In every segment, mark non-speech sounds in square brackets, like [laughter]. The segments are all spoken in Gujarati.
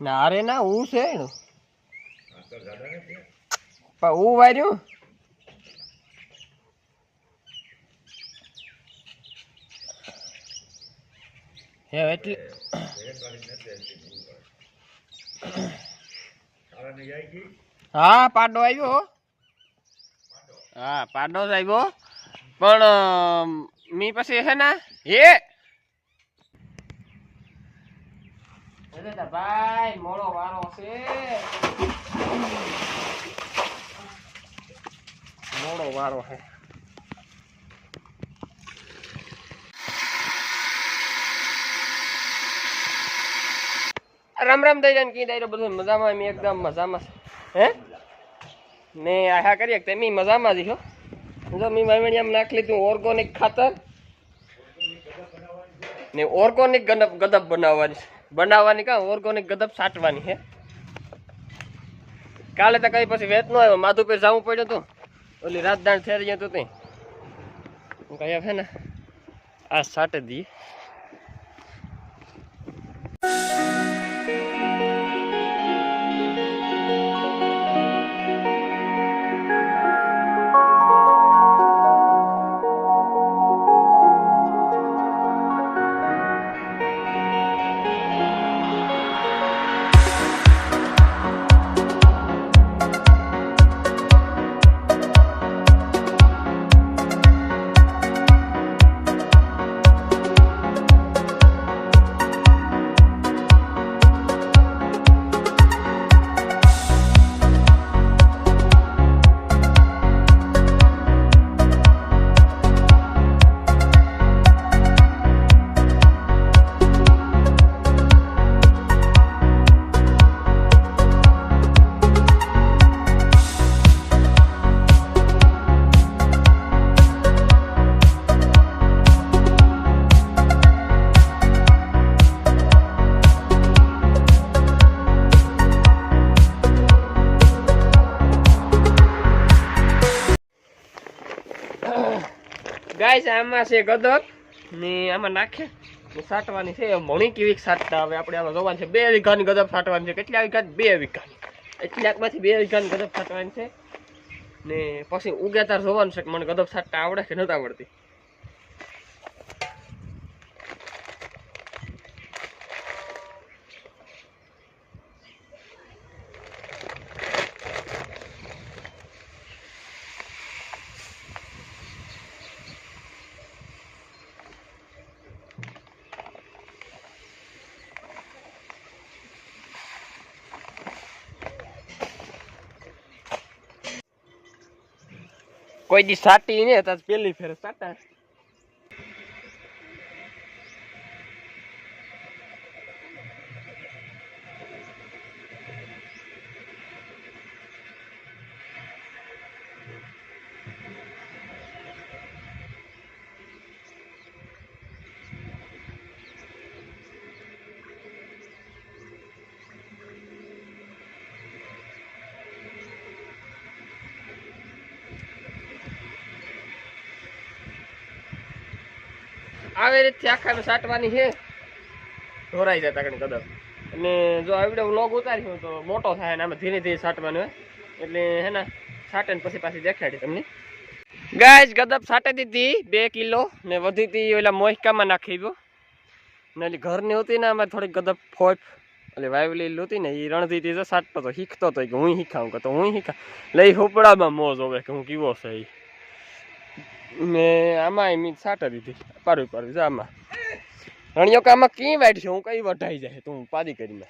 ના અરે ના હું છે હું વાર્યું? હા પાડો આવ્યો હા. પાડો જ આવ્યો. પણ મી પછી છે ને? હે અરે તા ભાઈ, મોડો વારો છે. મોડો વારો છે. રામ રામ દઈ જાય કી દાયરો બધું મજામાં? મેં એકદમ મજામાં છે. હે? ને આશા કરીએ કે મેં મજામાં જ છો? જો, મેં વાવણી આમ નાખ લીધું ઓર્ગોનિક ખાતર ને ઓર્ગોનિક ગદબ ગદબ બનાવવાની છે. બનાવવાની કા, ઓર્ગોનિક ગદબ સાટવાની છે કાલે તો કઈ પછી વેત નો આવ્યો, માધુપેર જવું પડ્યું હતું ઓલી રાજદાણ ઠેરી જતું ત્યાં હું કહ્યા છે ને આ સાટે દઈએ ગાઈસ આમાં છે ગદક ને આમાં નાખે. સાટવાની છે મણી કેવી સાટતા હવે આપણે આમાં જોવાનું છે, બે વીઘાની ગદબ સાટવાની છે. કેટલા વીઘાની? બે વીઘાની. એટલાકમાંથી બે વીઘાની ગદબ સાટવાની છે. ને પછી ઉગેતાર જોવાનું છે કે મને ગદબ સાટતા આવડે કે નથી આવડતી. કોઈ દી સાટી ને પેલી ફેર સાટા. આવી રીતથી આખા સાટવાની છે. ઢોરાઈ જાય તકણી કદર. અને જો આવડે વ્લોગ હું તો મોટો થાય ને આમાં ધીરે ધીરે સાટવાનું હોય. એટલે હે ને સાટે પછી પાછી દેખાડી તમને. ગાય ગદબ સાટે દીધી, બે કિલો ને વધી હતી ઓલા મોહિકામાં નાખી ગયો. ને એટલે ઘરની હતી ને આમાં થોડીક ગદબ ફોફ એટલે વાવલી હતી ને એ રણધી હતી સાટતો તો શીખતો તો કે હું શીખાવું કે તો હું શીખા લઈ હોપડામાં મોજ હોવે કે હું કેવો છે ઈ. ને આમાં એમ સાટા દીધી. પારવી પારવી જા આમાં. રણિયો કે આમાં કી વાઈટ છે? હું કઈ વઢાઈ જાય? તું પાદી કરીને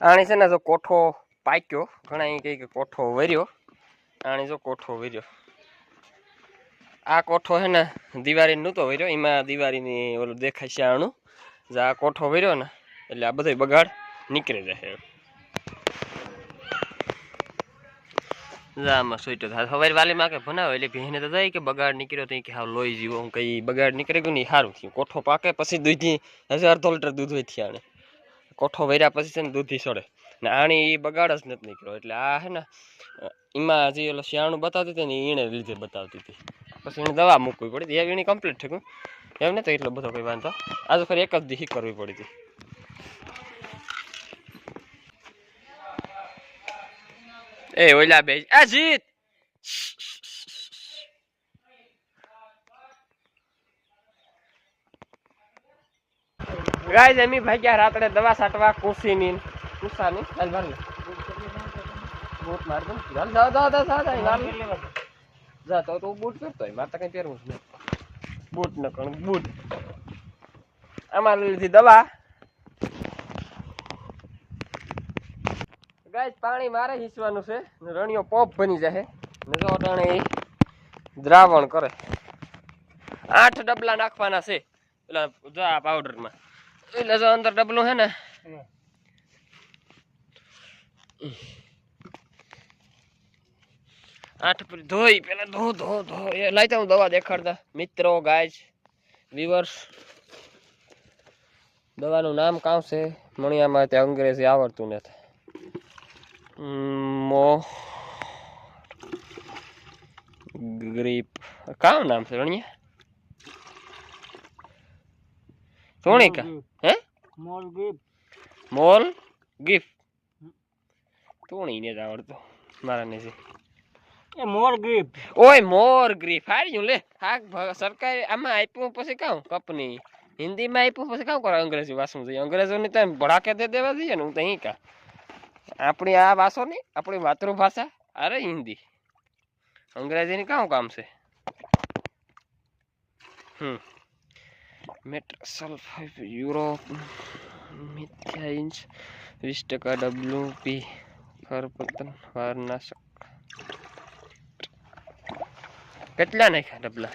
આણી છે ને જો કોઠો પાક્યો. ઘણા કહે કે કોઠો વર્યો. આણી જો કોઠો વર્યો. આ કોઠો છે ને દિવાળી નહોતો વર્યો. એમાં દિવાળીની ઓલું દેખાય છે આણું. જે આ કોઠો વર્યો ને, એટલે આ બધો બગાડ નીકળી જશે જામાં સોઈટો થાય. સવારે વાલીમાં કે ભણાવો એટલે ભીને તો જાય કે બગાડ નીકળ્યો તો કે હા લોહી જીવો, હું કઈ બગાડ નીકળી ગયું ને સારું થયું. કોઠો પાકે પછી દૂધી, હજી અડધો લીટર દૂધ હોય થયા કોઠો વર્યા પછી છે ને દૂધી સડે. ને આણી એ બગાડ જ નથી નીકળ્યો. એટલે આ હે ને, એમાં જે ઓલો શિયાળું બતાવતી હતી ને એણે લીધે બતાવતી હતી. પછી એને દવા મૂકવી પડી. હતી એવી એની કમ્પ્લીટ થયું એમ ને તો એટલો બધો કોઈ વાંધો. આજે ફરી એક જ દી કરવી પડી હતી. ઓલા બે આ જીત ગાય એમી ભાગ્યા રાત્રે દવા છાંટવા કુસીની કુસાની ચાલ ભર લે. બૂટ માર દઉં. ચાલ જા જા જા જા જા માર લે. જા, તો તો બૂટ હોય. મારે તો કઈ પહેરવું જ નહીં. બૂટ ન કણ, બૂટ. આમાં લીધી દવા. ગાય પાણી મારે હિસવાનું છે. રણિયો પોપ બની જાય ને જો અટાણે દ્રાવણ કરે. આઠ ડબલા નાખવાના છે. પેલા જો આ પાવડરમાં એટલે જો અંદર ડબલું છે ને. આઠ ધોઈ, પેલા ધો ધો ધો. એ લાઈતા હું દવા દેખાડતા. મિત્રો ગાય વિવર્સ દવાનું નામ કામ છે મણિયામાં તે અંગ્રેજી આવડતું નથી. મો ગ્રીપ કામ નામ છે રણિયા સોનિકા હે મોલ ગીપ મોલ ગિફ્ટ તોણી ને જ આવડતો મારા ને એ મોલ ગ્રીપ ઓય મોર ગ્રીફ હાર્યું લે હા સરકારે આમાં આપ્યું પછી કાઉ કંપની હિન્દીમાં આપ્યું પછી કાઉ કરે અંગ્રેજી વાસું જોઈએ અંગ્રેજોની તો એમ ભડાકે દે દેવા દઈએ ને હું તો અહીં કા આપણી આ ભાષો ની આપણી માતૃભાષા, અરે હિન્દી. અંગ્રેજીની કામ કામ છે? હમ. મેટ્રો સલ્ફાઇડ યુરોપ મિથાઇન્સ વીસ ટકા ડબલ્યુ પી ખરપતન વારનાશક. કેટલા નાખ્યા ડબલા?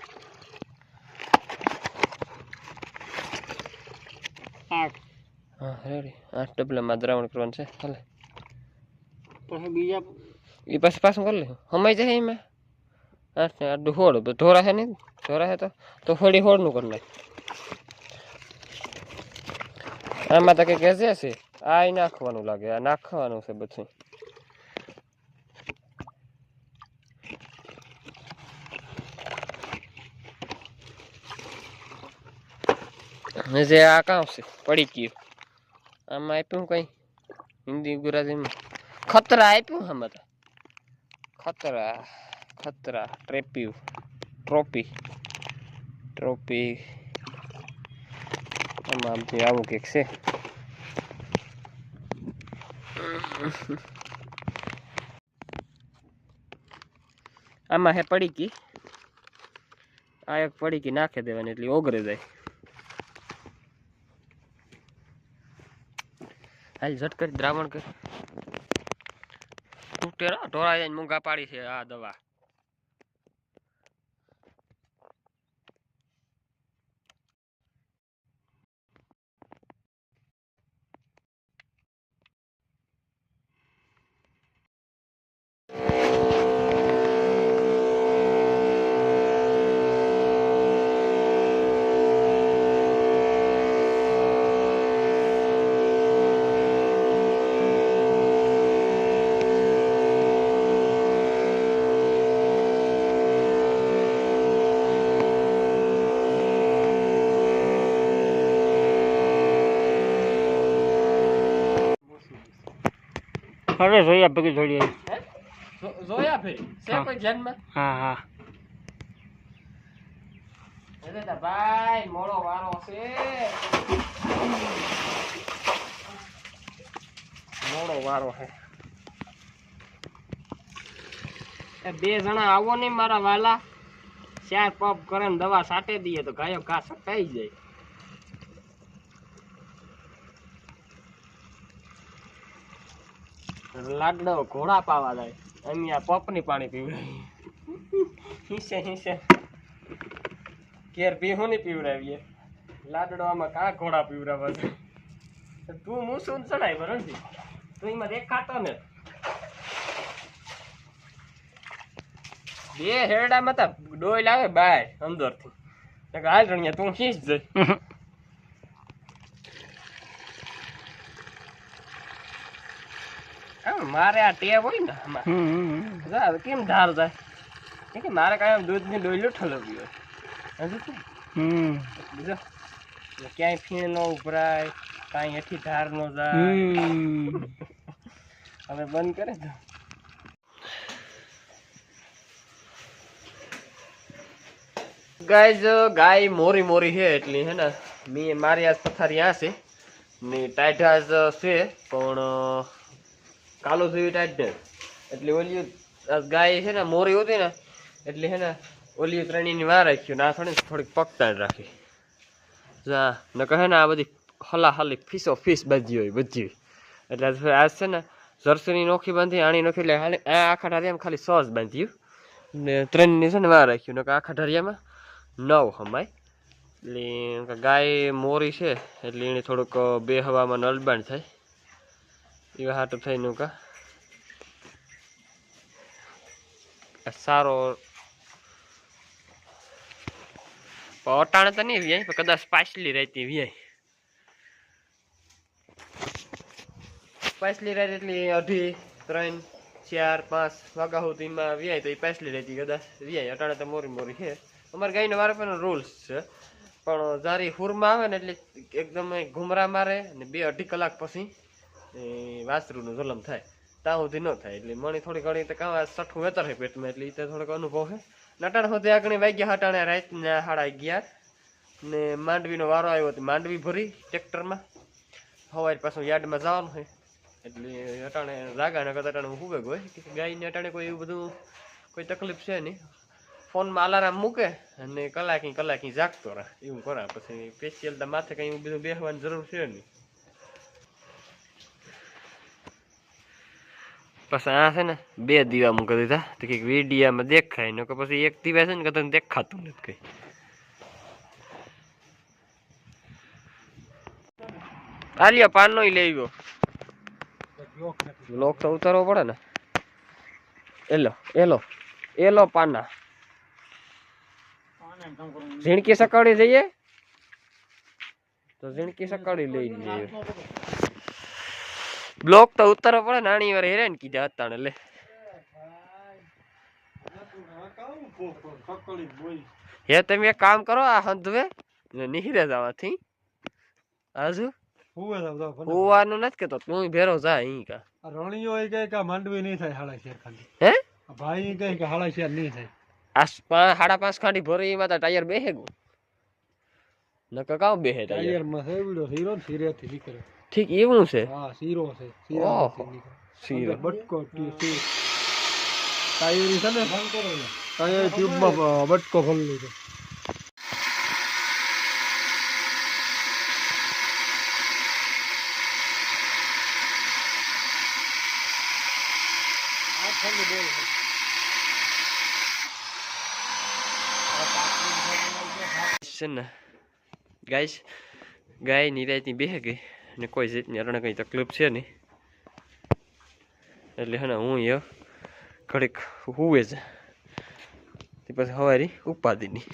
આઠ. હા રેડી દ્રાવણ કરવાનું છે. હાલે. પછી બીજા એ પછી પાછું કરી લે. હમાઈ જાય એમાં. આઠ ને આટલું હોળ ઢોરા છે નહીં? ઢોરા છે તો? તો હોળી હોળનું કરી નાખ. આમાં તો કંઈક હશે છે? આ ય નાખવાનું લાગે. આ નાખવાનું છે બધું. ને જે આ કામ છે. પડી ગયું. આમાં આપ્યું કઈ? હિન્દી, ગુજરાતીમાં? ખતરા આપ્યું આમાં તો ખતરા ખતરા ટ્રેપ્યુ ટ્રોપી ટ્રોપી આમાં આમથી આવું કંઈક છે. આમાં હે પડી કી આ એક પડી કી નાખી દેવાની એટલે ઓગરે જાય. હાલ ઝટ કરી દ્રાવણ કર. ઢોરા ઢોળાઈ મૂંગા પાડી છે આ દવા. અરે જોયા ભેગી જોડી જોયા ફેરી છે. કોઈ ધ્યાનમાં? હા હા. એટલે ભાઈ મોડો વારો છે. મોળો વારો છે. એ બે જણા આવો નહીં મારા વાલા. ચાર પપ કરે ને દવા સાટે દઈએ તો ગાયો ઘાસ સકાઈ જાય. લાડડો ઘોડા પાવા જાય. અહીંયા પપની પાણી પીવડાવી હિસે હિસે. કેર પીવું નહીં પીવડાવીએ. લાડડો આમાં કા ઘોડા પીવડાવવા છે તું હું શું ચડાય બરણજી તું એમાં દેખાતો ને. બે હેરડામાં તો ડોલ આવે બાય, અંદરથી. હાલ રણિયા, તું ખીંચ જાય [laughs] મારે આ ટેવ હોય ને આમાં. કેમ ધાર થાય કે મારે કાંઈ દૂધની ડોયલું ઠલવ્યું હોય. હજુ શું હમ. બીજો ક્યાંય ફીણ ન ઉભરાય કાંઈ હેઠી ધાર ન જાય. હવે બંધ કરે તો ગાય ગાય મોરી મોરી છે એટલી હે ને? મેં મારી આજ પથારી આ છે. ને આજ છે પણ કાલો જેવી ટાઈટ ને એટલે ઓલી ગાય છે ને, મોરી હતી ને, એટલે હે ને ઓલી ત્રણેયની વાર રાખ્યું ના થોડી થોડીક પકતાણ રાખી. જા ન કહે ને આ બધી હલા હલી ફીસો ફીસ બધી હોય, બધી એટલે આજ છે ને જર્સીની નોખી બાંધી, આણી નોખી, એટલે હાલી આ આખા ઢારિયામાં ખાલી સોસ બાંધ્યું ને ત્રણની છે ને વાર રાખ્યું ને આખા ઢારિયામાં નવ હમાય. એટલે ગાય મોરી છે, એટલે એને થોડુંક બે હવામાં નલબાણ થાય. એવા હાટું થઈને કા સારો અટાણે તો નહીં વ્યાય, પણ કદાચ પાછલી રહેતી વ્યાય. પાછલી રાત એટલે અઢી, ત્રણ, ચાર, પાંચ વાગ્યા સુધીમાં વ્યાય, તો એ પાછલી રહેતી કદાચ વ્યાય. અટાણે તો મોરી મોરી છે. અમારે ગાયનો પણ રૂલ્સ છે. પણ જ્યારે હુરમાં આવે ને એટલે એકદમ ઘુમરા મારે ને બે અઢી કલાક પછી એ વાસરુનું જલમ થાય. ત્યાં સુધી ન થાય, એટલે મણી થોડી ઘણી તો કાં સઠું વેતર છે પેટમાં, એટલે એ થોડોક અનુભવ છે નટાણ સુધી આગળ વાગ્યા હટાણે રાતના હાડા ગયા ને માંડવીનો વારો આવ્યો તો માંડવી ભરી ટ્રેક્ટરમાં. સવારે પાછું યાર્ડમાં જવાનું હોય એટલે અટાણે રાગા ને અટાણે હુવે ગોય કે ગાયને અટાણે કોઈ એવું બધું, કોઈ તકલીફ છે નહીં. ફોનમાં અલારામ મૂકે અને કલાકી કલાકી જાગતો રહે. એવું કરા પછી સ્પેશિયલ માથે કંઈ એવું બધું બેસવાની જરૂર છે નહીં. પછી આ છે ને? બે દીવા મૂકી દીધા. તો કંઈક વીડિયામાં દેખાય. ને પછી એક દીવા છે ને કદાચ દેખાતું નથી કંઈ. આલિયા પાનનો લઈ ગયો લોક તો ઉતારવો પડે ને. એલો એલો એલો પાના. ઝીણકી સકાળી જઈએ? તો ઝીણકી સકાળી લઈ જઈએ. બ્લોક તો ઉતારવો પડે નાની વાર હેરાન કીધા હતા લે. હે તમે એક કામ કરો આ હંધવે નીકળે જવાથી. આજુ હોવાનું નથી કેતો તું ભેરો જા અહીં કા. રણીઓ એ કહે કે માંડવી નહીં થાય હાડા શેર ખાલી. હે? ભાઈ કહે કે હાડા શેર નહીં થાય. આ પા- હાડા પાંચ ખાંડી ભરી એમાં ટાયર બેહે ગયું ન કામ બેહે ટાયર? માં હેવડો હીરો ને હીરે થી નીકળે. ઠીક એવું છે? હા શીરો છે. ઓહો. શીરો. બટકો ટ્યુ- ટ્યુ- ટાયરી છે ને? ટાયર ટ્યુબમાં બ- બટકો ખોલેલો છે છે ને. ગાઈસ ગાય નિરાયતી બેહે ગઈ. ને કોઈ રીતની અરણે કંઈ તકલીફ છે નહીં. એટલે હે હું એ ઘડીક હુવે જ. પછી હવારી ઉપાધિની.